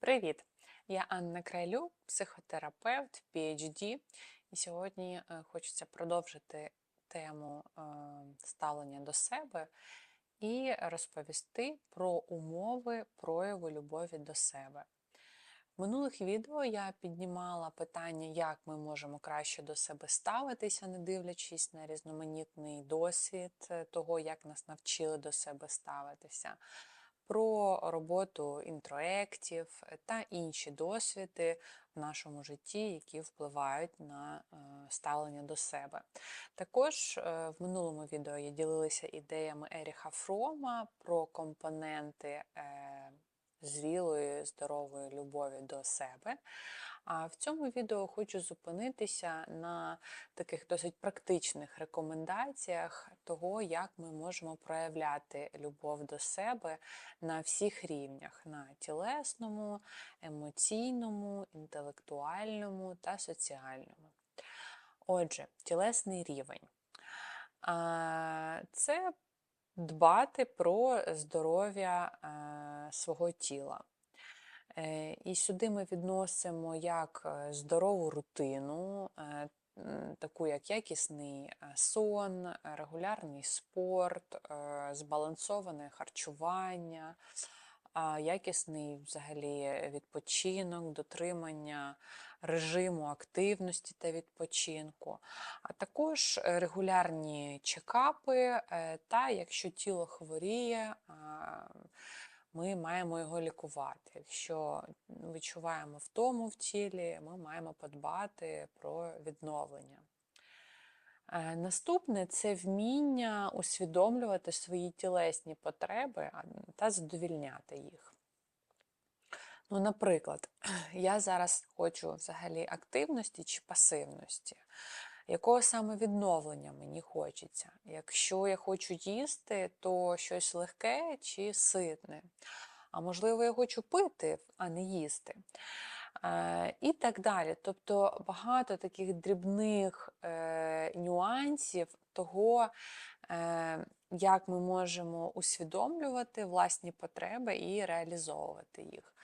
Привіт! Я Анна Крайлю, психотерапевт, PhD, і сьогодні е, хочеться продовжити тему е, ставлення до себе і розповісти про умови прояву любові до себе. В минулих відео я піднімала питання, як ми можемо краще до себе ставитися, не дивлячись на різноманітний досвід е, того, як нас навчили до себе ставитися про роботу інтроектів та інші досвіди в нашому житті, які впливають на е, ставлення до себе. Також е, в минулому відео я ділилася ідеями Еріха Фрома про компоненти е, зрілої, здорової любові до себе. А в цьому відео хочу зупинитися на таких досить практичних рекомендаціях того, як ми можемо проявляти любов до себе на всіх рівнях: на тілесному, емоційному, інтелектуальному та соціальному. Отже, тілесний рівень. Це дбати про здоров'я свого тіла. Е, і сюди ми відносимо як е, здорову рутину, е, таку як якісний сон, регулярний спорт, збалансоване харчування, якісний взагалі відпочинок, дотримання режиму активності та відпочинку, а також регулярні чекапи, та якщо тіло хворіє, ми маємо його лікувати. Якщо відчуваємо втому в тілі, ми маємо подбати про відновлення. Е, наступне це вміння усвідомлювати свої тілесні потреби та задовільняти їх. Ну, Наприклад, я зараз хочу взагалі активності чи пасивності якого саме відновлення мені хочеться. Якщо я хочу їсти, то щось легке чи ситне. А можливо, я хочу пити, а не їсти. Е, І так далі. Тобто багато таких дрібних е, нюансів того, е, як ми можемо усвідомлювати власні потреби і реалізовувати їх.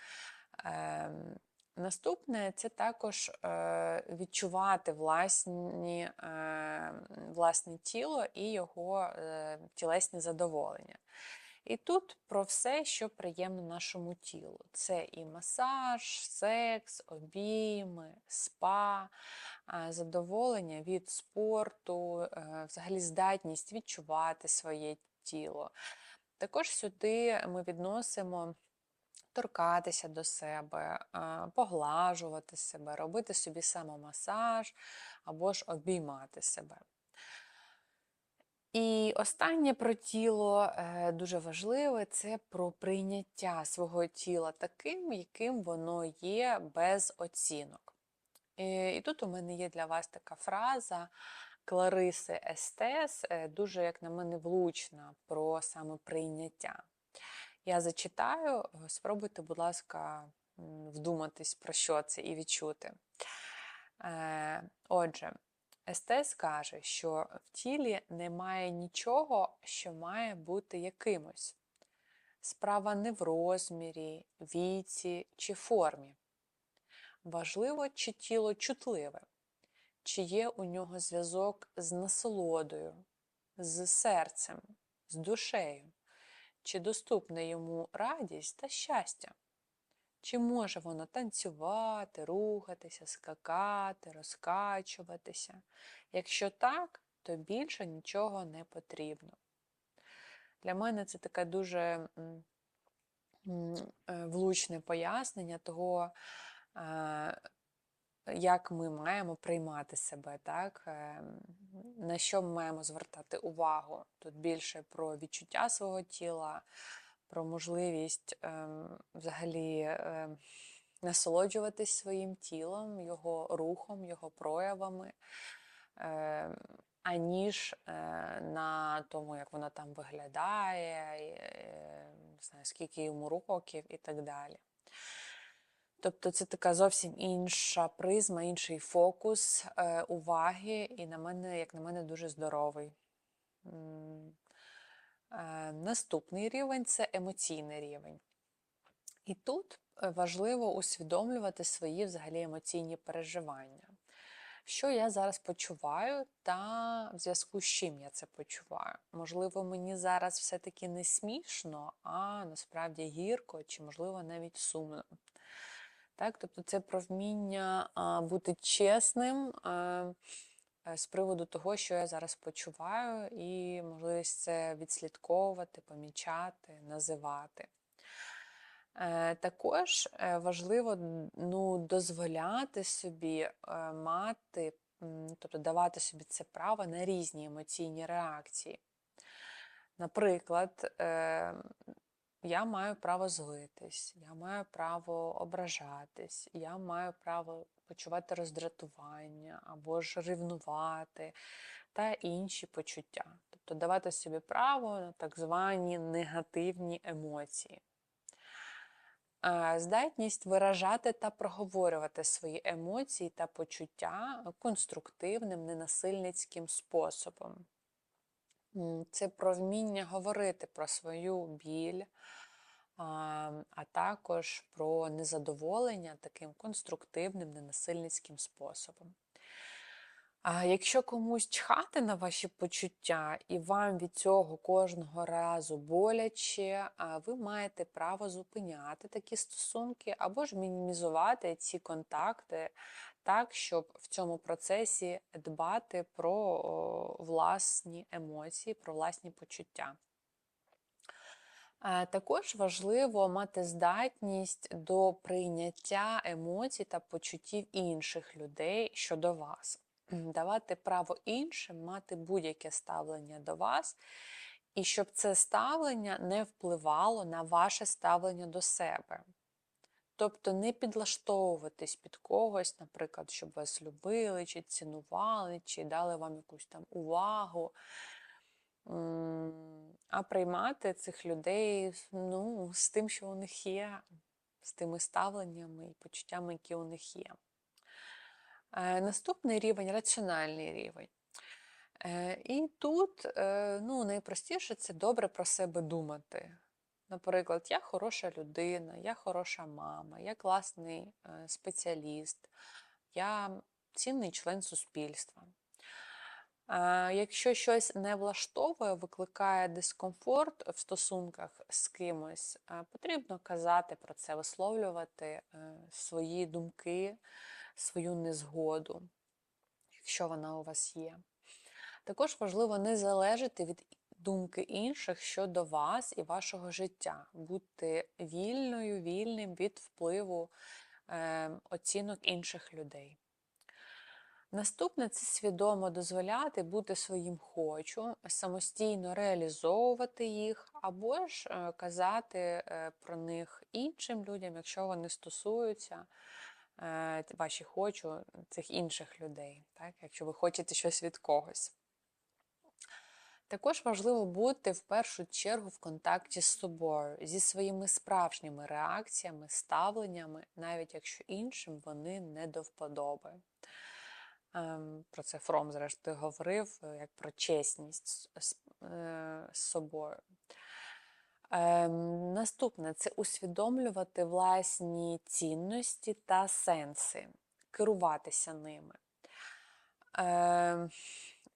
Наступне це також е, відчувати власні, е, власне тіло і його е, тілесні задоволення. І тут про все, що приємно нашому тілу. Це і масаж, секс, обійми, спа, задоволення від спорту, взагалі здатність відчувати своє тіло. Також сюди ми відносимо торкатися до себе, поглажувати себе, робити собі самомасаж або ж обіймати себе. І останнє про тіло е, дуже важливе це про прийняття свого тіла таким, яким воно є без оцінок. І тут у мене є для вас така фраза Клариси Естес, е, дуже, як на мене, влучна про саме прийняття. Я зачитаю, е, спробуйте, будь ласка, вдуматись, про що це і відчути. Е, отже, Естес каже, що в тілі немає нічого, що має бути якимось. Справа не в розмірі, віці чи формі. Важливо, чи тіло чутливе, чи є у нього зв'язок з насолодою, з серцем, з душею чи доступна йому радість та щастя? Чи може воно танцювати, рухатися, скакати, розкачуватися? Якщо так, то більше нічого не потрібно. Для мене це таке дуже е, влучне пояснення того, е, як ми маємо приймати себе, так? Ем, на що ми маємо звертати увагу? Тут більше про відчуття свого тіла, про можливість ем, взагалі ем, насолоджуватись своїм тілом, його рухом, його проявами, аніж е, на тому, як вона там виглядає, не знаю, скільки йому років і так далі. Тобто це така зовсім інша призма, інший фокус е, уваги, і на мене, як на мене, дуже здоровий. Е, наступний рівень це емоційний рівень. І тут е, важливо усвідомлювати свої взагалі емоційні переживання. Що я зараз почуваю, та в зв'язку з чим я це почуваю? Можливо, мені зараз все-таки не смішно, а насправді гірко, чи, можливо, навіть сумно. Так? Тобто це про вміння бути чесним е, з приводу того, що я зараз почуваю, і можливість це відслідковувати, помічати, називати. Е, Також е, важливо ну, дозволяти собі мати, тобто давати собі це право на різні емоційні реакції. Наприклад, я маю право злитись, я маю право ображатись, я маю право почувати роздратування або ж ревнувати та інші почуття. Тобто давати собі право на так звані негативні емоції. Здатність виражати та проговорювати свої емоції та почуття конструктивним, ненасильницьким способом. Це про вміння говорити про свою біль, а також про незадоволення таким конструктивним, ненасильницьким способом. А якщо комусь чхати на ваші почуття, і вам від цього кожного разу боляче, ви маєте право зупиняти такі стосунки або ж мінімізувати ці контакти так, щоб в цьому процесі дбати про власні емоції, про власні почуття. Е, Також важливо мати здатність до прийняття емоцій та почуттів інших людей щодо вас. Давати право іншим мати будь-яке ставлення до вас, і щоб це ставлення не впливало на ваше ставлення до себе. Тобто не підлаштовуватись під когось, наприклад, щоб вас любили, чи цінували, чи дали вам якусь там увагу. А приймати цих людей ну, з тим, що у них є, з тими ставленнями і почуттями, які у них є. Е, Наступний рівень раціональний рівень. Е, І тут е, ну, найпростіше це добре про себе думати. Наприклад, я хороша людина, я хороша мама, я класний спеціаліст, я цінний член суспільства. Якщо щось не влаштовує, викликає дискомфорт в стосунках з кимось, потрібно казати про це, висловлювати свої думки, свою незгоду, якщо вона у вас є. Також важливо не залежати від думки інших щодо вас і вашого життя, бути вільною, вільним від впливу е, оцінок інших людей. Наступне це свідомо дозволяти бути своїм хочу, самостійно реалізовувати їх, або ж е, казати е, про них іншим людям, якщо вони стосуються ваші хочу цих інших людей, так? якщо ви хочете щось від когось. Також важливо бути в першу чергу в контакті з собою, зі своїми справжніми реакціями, ставленнями, навіть якщо іншим вони не до вподоби. Ем, Про це Фром, зрештою, говорив, е, як про чесність з- з Ем, Наступне це усвідомлювати власні цінності та сенси, керуватися ними. Ем,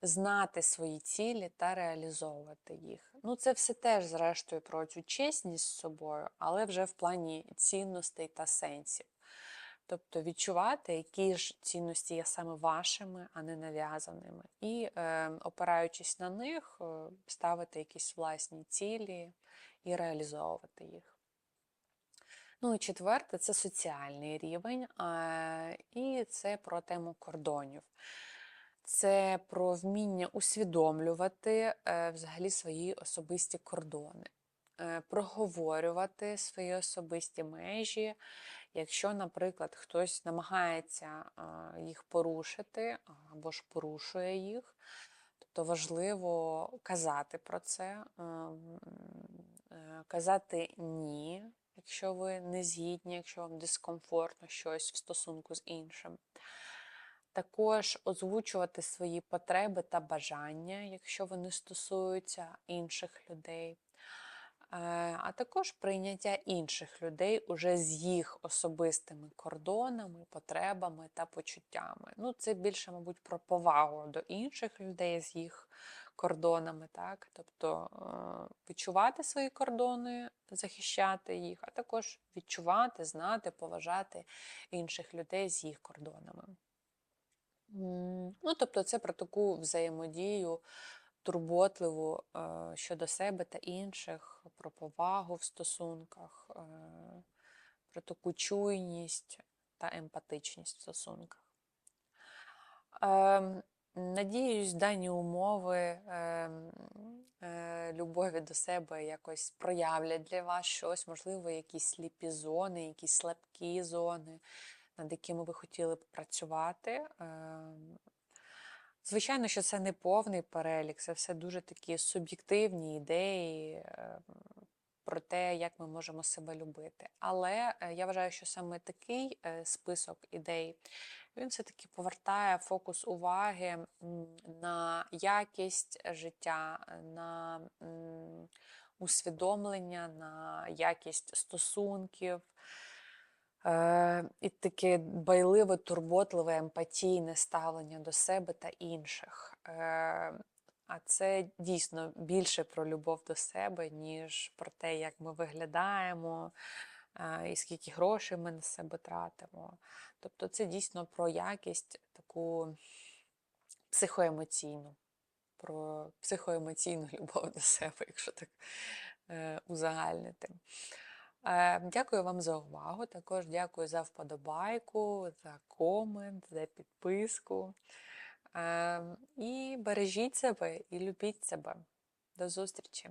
знати свої цілі та реалізовувати їх. Ну, це все теж, зрештою, про цю чесність з собою, але вже в плані цінностей та сенсів. Тобто відчувати, які ж цінності є саме вашими, а не нав'язаними. І, е, опираючись на них, е, ставити якісь власні цілі і реалізовувати їх. Ну і четверте це соціальний рівень, і це про тему кордонів. Це про вміння усвідомлювати е, взагалі свої особисті кордони, е, проговорювати свої особисті межі. Якщо, наприклад, хтось намагається їх порушити або ж порушує їх, то важливо казати про це, е, казати ні, якщо ви не згідні, якщо вам дискомфортно щось в стосунку з іншим. Також озвучувати свої потреби та бажання, якщо вони стосуються інших людей. А також прийняття інших людей уже з їх особистими кордонами, потребами та почуттями. Ну, це більше, мабуть, про повагу до інших людей з їх кордонами, так? Тобто е, відчувати свої кордони, захищати їх, а також відчувати, знати, поважати інших людей з їх кордонами. Ну, тобто, це про таку взаємодію турботливу е, щодо себе та інших, про повагу в стосунках, е, про таку чуйність та емпатичність в стосунках. Ем, Надіюсь, дані умови ем, е, любові до себе якось проявлять для вас щось, можливо, якісь сліпі зони, якісь слабкі зони, над якими ви хотіли б працювати. Звичайно, що це не повний перелік, це все дуже такі суб'єктивні ідеї ем, про те, як ми можемо себе любити. Але е, я вважаю, що саме такий е, список ідей він все-таки повертає фокус уваги на якість життя, на усвідомлення, на якість стосунків. Е, і таке байливе, турботливе, емпатійне ставлення до себе та інших. Е, а це дійсно більше про любов до себе, ніж про те, як ми виглядаємо, і скільки грошей ми на себе тратимо. Тобто це дійсно про якість таку психоемоційну, про психоемоційну любов до себе, якщо так е, узагальнити. Е, Дякую вам за увагу. Також дякую за вподобайку, за комент, за підписку. Е, І бережіть себе і любіть себе. До зустрічі!